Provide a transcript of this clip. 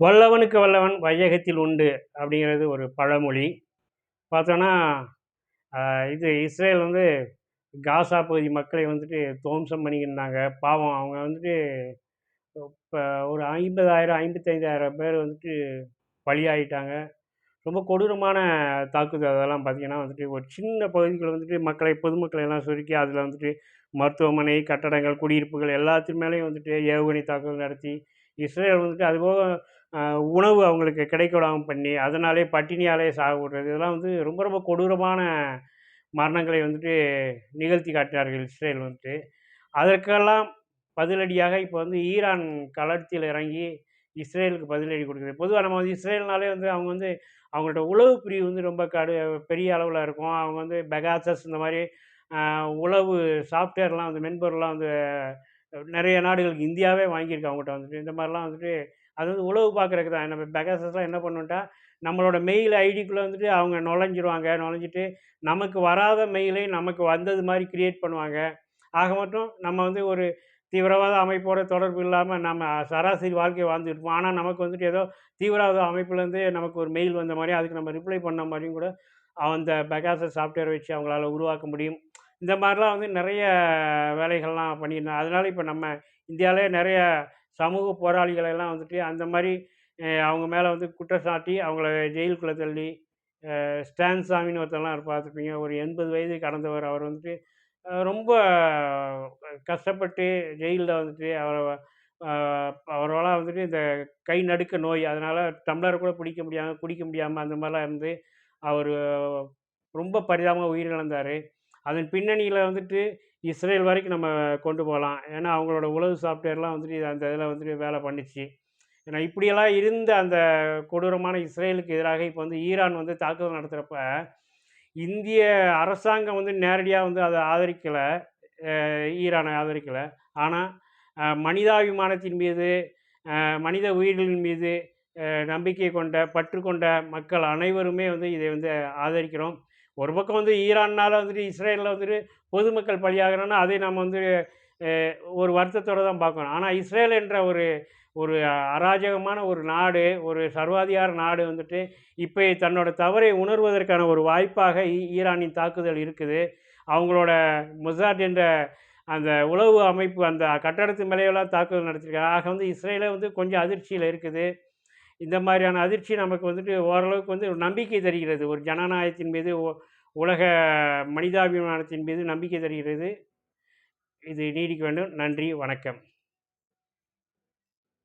வல்லவனுக்கு வல்லவன் வையகத்தில் உண்டு அப்படிங்கிறது ஒரு பழமொழி. பார்த்தோன்னா இது இஸ்ரேல் வந்து காசா பகுதி மக்களை வந்துட்டு துவம்சம் பண்ணிக்கிருந்தாங்க பாவம் அவங்க வந்துட்டு இப்போ ஒரு ஐம்பதாயிரம் ஐம்பத்தைந்தாயிரம் பேர் வந்துட்டு பலியாயிட்டாங்க. ரொம்ப கொடூரமான தாக்குதல் அதெல்லாம் பார்த்தீங்கன்னா வந்துட்டு ஒரு சின்ன பகுதிக்குள்ள வந்துட்டு மக்களை பொதுமக்களை எல்லாம் சுருக்கி அதில் வந்துட்டு மருத்துவமனை கட்டடங்கள் குடியிருப்புகள் எல்லாத்து மேலேயும் வந்துட்டு ஏவுகணை தாக்குதல் நடத்தி இஸ்ரேல் வந்துட்டு அதுபோக உணவு அவங்களுக்கு கிடைக்க விடாமல் பண்ணி அதனாலே பட்டினியாலே சாக விடுறது இதெல்லாம் வந்து ரொம்ப ரொம்ப கொடூரமான மரணங்களை வந்துட்டு நிகழ்த்தி காட்டினார்கள் இஸ்ரேல் வந்துட்டு. அதற்கெல்லாம் பதிலடியாக இப்போ வந்து ஈரான் களத்தில் இறங்கி இஸ்ரேலுக்கு பதிலடி கொடுக்குது. பொதுவாக நம்ம வந்து இஸ்ரேல்னாலே வந்து அவங்க வந்து அவங்களோட உளவு பிரிவு வந்து ரொம்ப கடு பெரிய அளவில் இருக்கும். அவங்க வந்து பெகாசஸ் இந்த மாதிரி உளவு சாஃப்ட்வேர்லாம் வந்து மென்பொருள்லாம் வந்து நிறைய நாடுகளுக்கு இந்தியாவே வாங்கியிருக்கு அவங்ககிட்ட வந்துட்டு. இந்த மாதிரிலாம் வந்துட்டு அது வந்து உளவு பார்க்குறதுக்கு தான். நம்ம பெகாசஸ்லாம் என்ன பண்ணுட்டா நம்மளோட மெயில் ஐடிக்குள்ளே வந்துட்டு அவங்க நுழைஞ்சிருவாங்க. நுழைஞ்சிட்டு நமக்கு வராத மெயிலை நமக்கு வந்தது மாதிரி கிரியேட் பண்ணுவாங்க. ஆக மட்டும் நம்ம வந்து ஒரு தீவிரவாத அமைப்போட தொடர்பு இல்லாமல் நம்ம சராசரி வாழ்க்கையை வாழ்ந்துருப்போம் ஆனால் நமக்கு வந்துட்டு ஏதோ தீவிரவாத அமைப்புலேருந்து நமக்கு ஒரு மெயில் வந்த மாதிரி அதுக்கு நம்ம ரிப்ளை பண்ண மாதிரியும் கூட அந்த பெகாசஸ் சாஃப்ட்வேர் வச்சு அவங்களால உருவாக்க முடியும். இந்த மாதிரிலாம் வந்து நிறைய வேலைகள்லாம் பண்ணியிருந்தாங்க அதனால் இப்போ நம்ம இந்தியாவிலே நிறைய சமூக போராளிகளெல்லாம் வந்துட்டு அந்த மாதிரி அவங்க மேலே வந்து குற்றச்சாட்டி அவங்கள ஜெயிலுக்குள்ளே தள்ளி ஸ்டான் சாமின்னு ஒருத்தர்லாம் இருப்பார் பார்த்துருப்பீங்க. ஒரு எண்பது வயது கடந்தவர். அவர் வந்துட்டு ரொம்ப கஷ்டப்பட்டு ஜெயிலில் வந்துட்டு அவரை அவரால் வந்துட்டு இந்த கை நடுக்க நோய் அதனால் டம்ளர் கூட பிடிக்க முடியாமல் குடிக்க முடியாமல் அந்த மாதிரிலாம் இருந்து அவர் ரொம்ப பரிதாபமாக உயிரிழந்தார். அதன் பின்னணியில் வந்துட்டு இஸ்ரேல் வரைக்கும் நம்ம கொண்டு போகலாம். ஏன்னா அவங்களோட உளவு சாஃப்ட்வேர்லாம் வந்துட்டு இது அந்த இதில் வந்துட்டு வேலை பண்ணிச்சு. ஏன்னா இப்படியெல்லாம் இருந்த அந்த கொடூரமான இஸ்ரேலுக்கு எதிராக இப்போ வந்து ஈரான் வந்து தாக்குதல் நடத்துகிறப்ப இந்திய அரசாங்கம் வந்து நேரடியாக வந்து அதை ஆதரிக்கலை. ஈரானை ஆதரிக்கலை. ஆனால் மனிதாபிமானத்தின் மீது மனித உயிர்களின் மீது நம்பிக்கை கொண்ட பற்று கொண்ட மக்கள் அனைவருமே வந்து இதை வந்து ஆதரிக்கிறோம். ஒரு பக்கம் வந்து ஈரான்னால் வந்துட்டு இஸ்ரேலில் வந்துட்டு பொதுமக்கள் பலியாகிறோன்னா அதை நம்ம வந்து ஒரு வருத்தத்தோடு தான் பார்க்கணும். ஆனால் இஸ்ரேல் என்ற ஒரு ஒரு அராஜகமான ஒரு நாடு ஒரு சர்வாதிகார நாடு வந்துட்டு இப்போ தன்னோட தவறை உணர்வதற்கான ஒரு வாய்ப்பாக ஈரானின் தாக்குதல் இருக்குது. அவங்களோட மொசாட் என்ற அந்த உளவு அமைப்பு அந்த கட்டடத்து மேலேயெல்லாம் தாக்குதல் நடத்திருக்காங்க. ஆக வந்து இஸ்ரேலே வந்து கொஞ்சம் அதிர்ச்சியில் இருக்குது. இந்த மாதிரியான அதிர்ச்சி நமக்கு வந்துட்டு ஓரளவுக்கு வந்து ஒரு நம்பிக்கை தருகிறது. ஒரு ஜனநாயகத்தின் மீது உ- உலக மனிதாபிமானத்தின் மீது நம்பிக்கை தருகிறது. இது நீடிக்க வேண்டும். நன்றி. வணக்கம்.